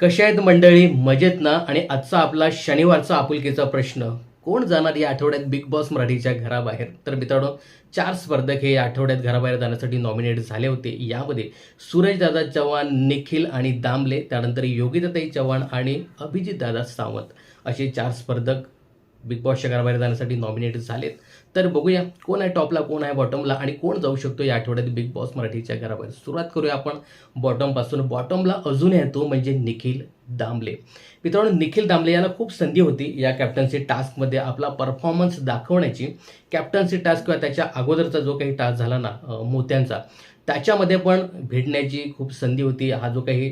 कशा आहेत मंडळी? मजेत ना? आणि आजचा आपला शनिवारचा आपुलकीचा प्रश्न. कोण जाणार या आठवड्यात बिग बॉस मराठीच्या घराबाहेर? तर मित्रांनो चार स्पर्धक हे या आठवड्यात घराबाहेर जाण्यासाठी नॉमिनेट झाले होते. यामध्ये सूरजदादा चव्हाण निखिल आणि दामले त्यानंतर योगिताताई चव्हाण आणि अभिजितदादा सावंत असे चार स्पर्धक बिग बॉसच्या घराबाहेर जाण्यासाठी नॉमिनेट झालेत. तर बघूया कोण आहे टॉपला कोण आहे बॉटमला आणि कोण जाऊ शकतो या आठवड्यात बिग बॉस मराठीच्या घराबाहेर. सुरुवात करूया आपण बॉटमपासून बॉटमला अजून येतो म्हणजे निखिल दामले. मित्रांनो निखिल दामले याला खूप संधी होती या कॅप्टन्सी टास्कमध्ये आपला परफॉर्मन्स दाखवण्याची. कॅप्टन्सी टास्क किंवा त्याच्या अगोदरचा जो काही टास्क झाला ना मोत्यांचा त्याच्यामध्ये पण भेटण्याची खूप संधी होती. हा जो काही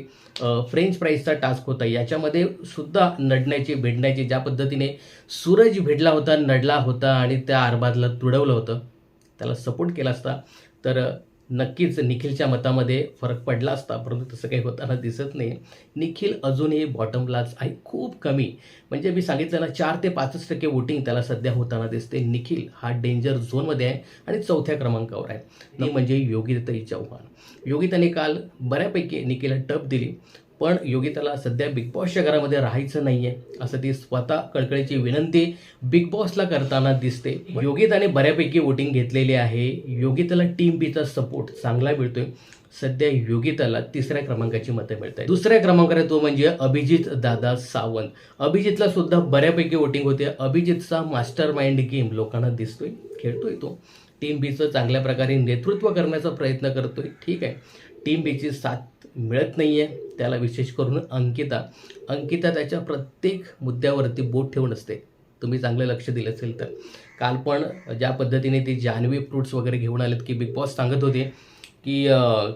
फ्रेंच प्राईजचा टास्क होता याच्यामध्ये सुद्धा नडण्याची भेटण्याची ज्या पद्धतीने सूरज भेटला होता नडला होता आणि त्या आरबाजला तुडवलं होतं त्याला सपोर्ट केला असता. तर नक्कीच निखिलच्या मतामध्ये फरक पडला असता परंतु तसं काही होताना दिसत नाही. निखिल अजूनही बॉटमलाच आहे खूप कमी. म्हणजे मी सांगितलं ना चार ते पाचच टक्के वोटिंग त्याला सध्या होताना दिसते. निखिल हा डेंजर झोनमध्ये आहे आणि चौथ्या क्रमांकावर आहे. ती म्हणजे योगिताई चव्हाण योगिताने काल बऱ्यापैकी निखिलला टप दिली. पण योगिताला सध्या बिग बॉसच्या घरामध्ये राहायचं नाही आहे असं ती स्वतः कळकळीची विनंती बिग बॉसला करताना दिसते. योगिताने बऱ्यापैकी वोटिंग घेतलेली आहे. योगिताला टीम बीचा सपोर्ट चांगला मिळतोय. सध्या योगिताला तिसऱ्या क्रमांकाची मतं मिळत आहे दुसऱ्या क्रमांकावर आहे तो म्हणजे अभिजित दादा सावंत. अभिजितला सुद्धा बऱ्यापैकी वोटिंग होते. अभिजितचा मास्टर माइंड गेम लोकांना दिसतोय खेळतोय तो. टीम बीचं चांगल्या प्रकारे नेतृत्व करण्याचा प्रयत्न करतोय. ठीक आहे. टीम बीची साथ मिळत नाही आहे त्याला विशेष करून अंकिता. अंकिता त्याच्या प्रत्येक मुद्द्यावरती बोट ठेवून असते. तुम्ही चांगलं लक्ष दिलं असेल तर. काल पण ज्या पद्धतीने ती जान्हवी फ्रूट्स वगैरे घेऊन आलेत की बिग बॉस सांगत होते की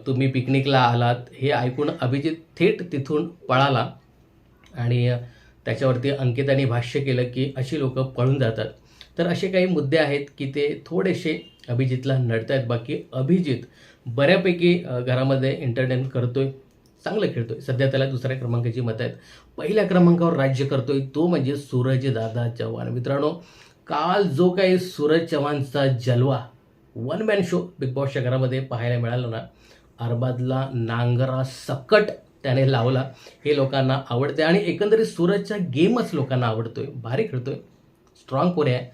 तुम्ही पिकनिकला आलात हे ऐकून अभिजित थेट तिथून पळाला आणि त्याच्यावरती अंकिताने भाष्य केलं की अशी लोकं पळून जातात. तर असे काही मुद्दे आहेत की ते थोडेसे अभिजितला नडत आहेत बाकी अभिजित बऱ्यापैकी घरामध्ये एंटरटेन करतोय. चांगलं खेळतोय. सध्या त्याला दुसऱ्या क्रमांकाची मतं आहेत. पहिल्या क्रमांकावर राज्य करतोय तो म्हणजे सूरज दादा चव्हाण. मित्रांनो काल जो काही सूरज चव्हाणचा जलवा वन मॅन शो बिग बॉसच्या घरामध्ये पाहायला मिळाला ना अरबादला नांगरा सकट त्याने लावला. हे लोकांना आवडते आणि एकंदरीत सूरजचा गेमच लोकांना आवडतोय. भारी खेळतोय. स्ट्रॉंग कोणी आहे.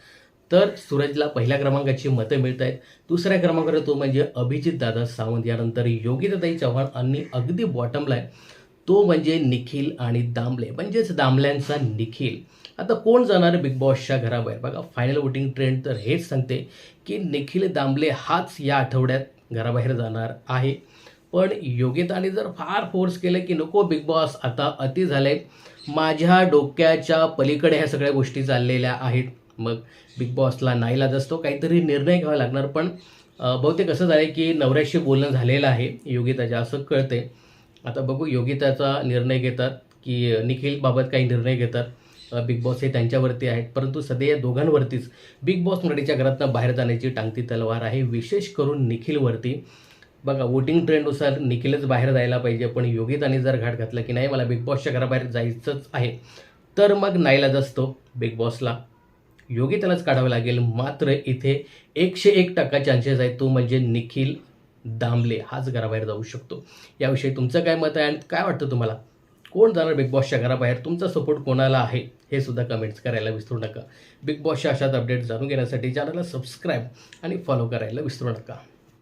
तर सूरजला पहिल्या क्रमांकाची मतं मिळत आहेत दुसऱ्या क्रमांकावर तो म्हणजे अभिजित दादा सावंत. यानंतर योगिताताई चव्हाण आणि अगदी बॉटमला आहे तो म्हणजे निखिल आणि दामले. म्हणजेच दामल्यांचा निखिल. आता कोण जाणार बिग बॉसच्या घराबाहेर? बघा फायनल वोटिंग ट्रेंड तर हेच सांगते की निखिल दामले हाच या आठवड्यात घराबाहेर जाणार आहे. पण योगिताने जर फार फोर्स केलं की नको बिग बॉस आता अति झाले माझ्या डोक्याच्या पलीकडे ह्या सगळ्या गोष्टी चाललेल्या आहेत. मग बिग बॉसला नाईलाज असतो. काहीतरी निर्णय घ्यावा लागणार. पण बहुतेक असं झालं की नवऱ्याशी बोलणं झालेलं आहे. योगिताच्या असं कळते आता बघू योगिताचा निर्णय घेतात की निखिलबाबत काही निर्णय घेतात. बिग बॉस हे त्यांच्यावरती आहेत. परंतु सध्या या दोघांवरतीच बिग बॉस मराठीच्या घरातनं बाहेर जाण्याची टांगती तलवार आहे. विशेष करून निखिलवरती. बघा वोटिंग ट्रेंडनुसार निखिलच बाहेर जायला पाहिजे. पण योगिताने जर घाट घातला की नाही मला बिग बॉसच्या घराबाहेर जायचंच आहे. तर मग नाईलाज असतो बिग बॉसला योगितालाच काढावं लागेल. मात्र इथे एकशे एक टक्का चान्सेस आहे तो म्हणजे निखिल दामले. हाच घराबाहेर जाऊ शकतो. याविषयी तुमचं काय मत आहे आणि काय वाटतं तुम्हाला? कोण जाणार बिग बॉसच्या घराबाहेर? तुमचा सपोर्ट कोणाला आहे? हे सुद्धा कमेंट्स करायला विसरू नका. बिग बॉसच्या अशाच अपडेट जाणून घेण्यासाठी चॅनलला सबस्क्राईब आणि फॉलो करायला विसरू नका.